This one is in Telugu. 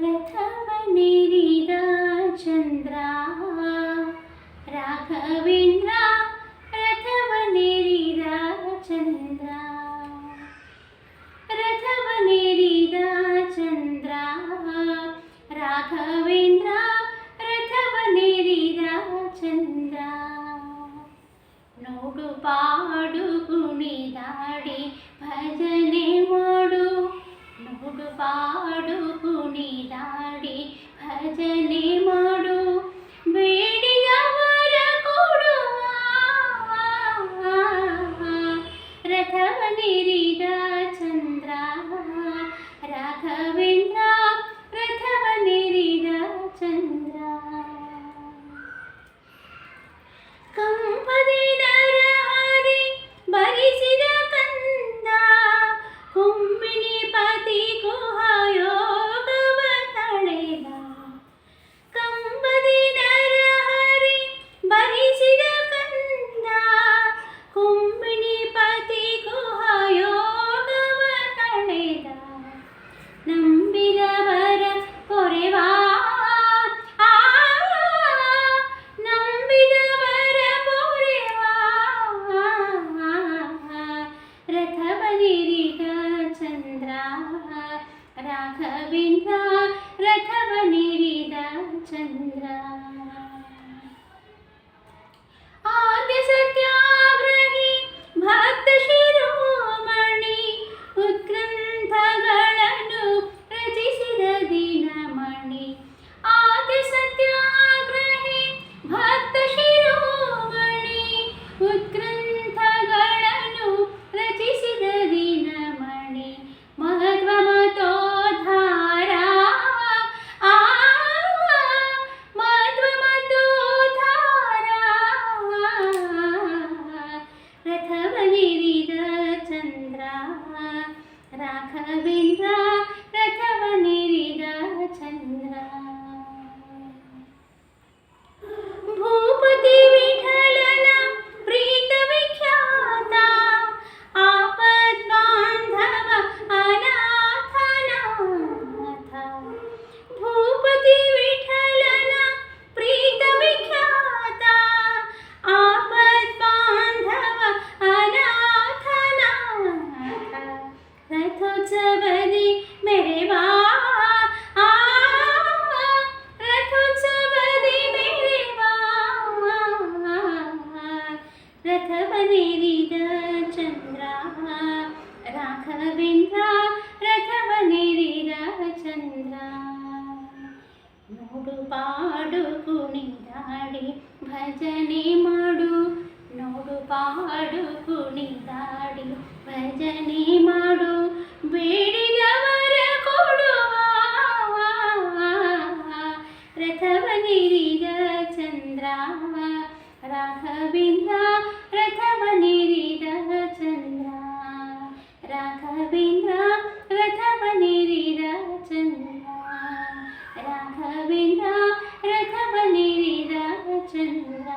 प्रथमनिरिदा चन्द्रा राघवेन्द्रा प्रथमनिरिदा चन्द्रा प्रथमनिरिदा चन्द्रा राघव ಗೋವಿಂದ ರಥವನಿರಿದ ಚಂದ್ರ ಆದಿ रथोत्सवदि मेरे वा रथोत्सवदि मेरे वा रथवनेरिद चन्द्रा राघवेन्द्रा రథవనిరిద చంద్ర నోడు పాడుకుని దాడి భజనే మాడు నోడు పాడుకుని దాడి భజనే రాఘవేంద్ర రథవనిరిద చంద్ర. రాఘవేంద్ర రథవనిరిద చంద్ర. రాఘవేంద్ర రథవనిరిద చంద్ర.